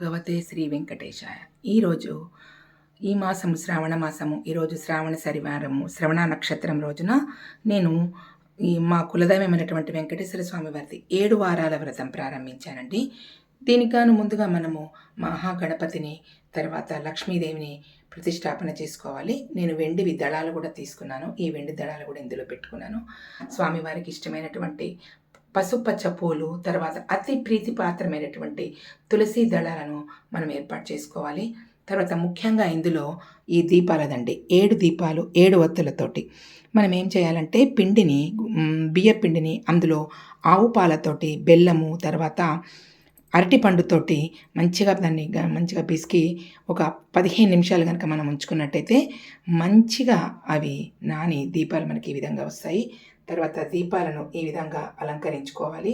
భగవతే శ్రీ వెంకటేశాయ. ఈరోజు ఈ మాసము శ్రావణ మాసము ఈరోజు శ్రావణ శనివారము శ్రవణ నక్షత్రం రోజున నేను ఈ మా కులదైవమైనటువంటి వెంకటేశ్వర స్వామి వారిది ఏడు వారాల వ్రతం ప్రారంభించానండి. దీనికాను ముందుగా మనము మహాగణపతిని తర్వాత లక్ష్మీదేవిని ప్రతిష్టాపన చేసుకోవాలి. నేను వెండివి దళాలు కూడా తీసుకున్నాను. ఈ వెండి దళాలు కూడా ఇందులో పెట్టుకున్నాను. స్వామివారికి ఇష్టమైనటువంటి పసుపచ్చ పూలు తర్వాత అతి ప్రీతిపాత్రమైనటువంటి తులసి దళాలను మనం ఏర్పాటు చేసుకోవాలి. తర్వాత ముఖ్యంగా ఇందులో ఈ దీపాలదండి ఏడు దీపాలు ఏడు ఒత్తులతోటి. మనం ఏం చేయాలంటే పిండిని బియ్య పిండిని అందులో ఆవు పాలతోటి బెల్లము తర్వాత అరటిపండుతోటి మంచిగా దాన్ని మంచిగా పిసికి ఒక పదిహేను నిమిషాలు కనుక మనం ఉంచుకున్నట్టయితే మంచిగా అవి నాని దీపాలు మనకి ఈ విధంగా వస్తాయి. తర్వాత దీపాలను ఈ విధంగా అలంకరించుకోవాలి.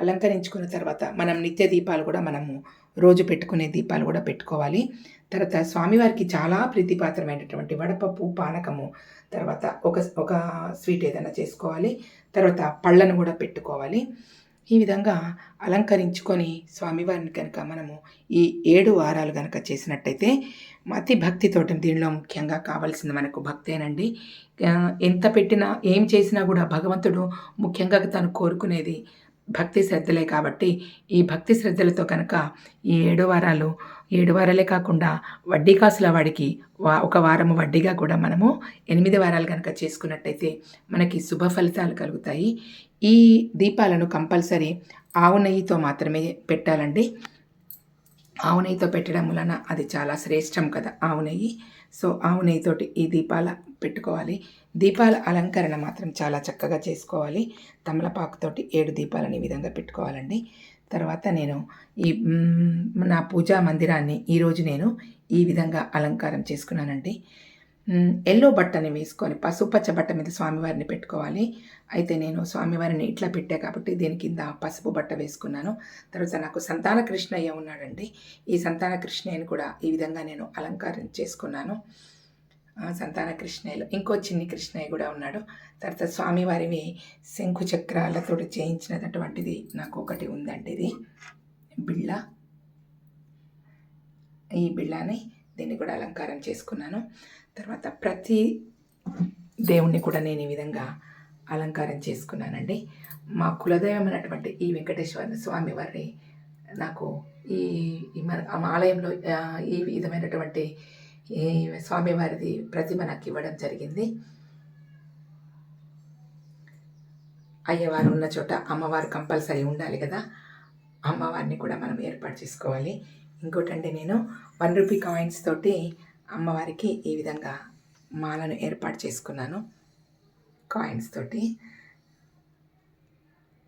అలంకరించుకున్న తర్వాత మనం నిత్య దీపాలు కూడా మనము రోజు పెట్టుకునే దీపాలు కూడా పెట్టుకోవాలి. తర్వాత స్వామివారికి చాలా ప్రీతిపాత్రమైనటువంటి వడపప్పు పానకము తర్వాత ఒక ఒక స్వీట్ ఏదైనా చేసుకోవాలి. తర్వాత పళ్ళను కూడా పెట్టుకోవాలి. ఈ విధంగా అలంకరించుకొని స్వామివారిని కనుక మనము ఈ ఏడు వారాలు కనుక చేసినట్టయితే అతి భక్తితోటి దీనిలో ముఖ్యంగా కావాల్సింది మనకు భక్తేనండి. ఎంత పెట్టినా ఏం చేసినా కూడా భగవంతుడు ముఖ్యంగా తను కోరుకునేది భక్తి శ్రద్ధలే కాబట్టి ఈ భక్తి శ్రద్ధలతో కనుక ఈ ఏడు వారాలు ఏడు వారాలే కాకుండా వడ్డీ కాసుల వాడికి వా ఒక వారము వడ్డీగా కూడా మనము ఎనిమిది వారాలు కనుక చేసుకున్నట్టయితే మనకి శుభ ఫలితాలు కలుగుతాయి. ఈ దీపాలను కంపల్సరీ ఆవు నెయ్యితో మాత్రమే పెట్టాలండి. ఆవు నెయ్యితో పెట్టడం వలన అది చాలా శ్రేష్టం కదా ఆవు నెయ్యి. సో ఆవు నెయ్యితోటి ఈ దీపాల పెట్టుకోవాలి. దీపాల అలంకరణ మాత్రం చాలా చక్కగా చేసుకోవాలి. తమలపాకుతోటి ఏడు దీపాలను ఈ విధంగా పెట్టుకోవాలండి. తర్వాత నేను ఈ నా పూజా మందిరాన్ని ఈరోజు నేను ఈ విధంగా అలంకారం చేసుకున్నానండి. ఎల్లో బట్టని వేసుకొని పసుపచ్చ బట్ట మీద స్వామివారిని పెట్టుకోవాలి. అయితే నేను స్వామివారిని ఇట్లా పెట్టా కాబట్టి దీని కింద పసుపు బట్ట వేసుకున్నాను. తర్వాత నాకు సంతాన కృష్ణయ్య ఉన్నాడండి. ఈ సంతాన కృష్ణయ్యని కూడా ఈ విధంగా నేను అలంకారం చేసుకున్నాను. సంతాన కృష్ణయ్యలో ఇంకో చిన్ని కృష్ణయ్య కూడా ఉన్నాడు. తర్వాత స్వామివారివి శంకు చక్రాలతో చేయించినటువంటిది నాకు ఒకటి ఉందండి ఇది. బిళ్ళ. ఈ బిళ్ళని దీన్ని కూడా అలంకారం చేసుకున్నాను. తర్వాత ప్రతి దేవుణ్ణి కూడా నేను ఈ విధంగా అలంకారం చేసుకున్నానండి. మా కులదైవమైనటువంటి ఈ వెంకటేశ్వర స్వామి వారిని నాకు ఈ ఈ మన ఆలయంలో ఈ విధమైనటువంటి ఈ స్వామివారిది ప్రతిమ నాకు ఇవ్వడం జరిగింది. అయ్యవారు ఉన్న చోట అమ్మవారు కంపల్సరీ ఉండాలి కదా. అమ్మవారిని కూడా మనం ఏర్పాటు చేసుకోవాలి. ఇంకోటంటే నేను వన్ రూపీ కాయిన్స్ తోటి అమ్మవారికి ఈ విధంగా మాలను ఏర్పాటు చేసుకున్నాను. కాయిన్స్ తోటి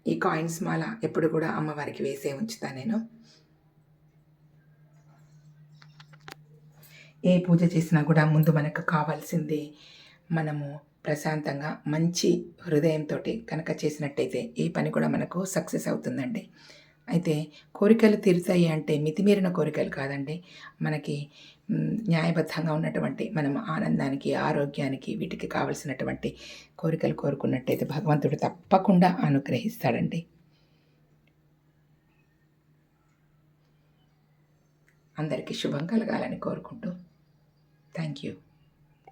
ఈ కాయిన్స్ మాల ఎప్పుడు కూడా అమ్మవారికి వేసే ఉంచుతా నేను. ఏ పూజ చేసినా కూడా ముందు మనకు కావాల్సింది మనము ప్రశాంతంగా మంచి హృదయంతో కనుక చేసినట్టయితే ఏ పని కూడా మనకు సక్సెస్ అవుతుందండి. అయితే కోరికలు తీరుతాయి అంటే మితిమీరిన కోరికలు కాదండి. మనకి న్యాయబద్ధంగా ఉన్నటువంటి మనం ఆనందానికి ఆరోగ్యానికి వీటికి కావలసినటువంటి కోరికలు కోరుకున్నట్టయితే భగవంతుడు తప్పకుండా అనుగ్రహిస్తాడండి. అందరికీ శుభం కలగాలని కోరుకుంటూ థ్యాంక్ యూ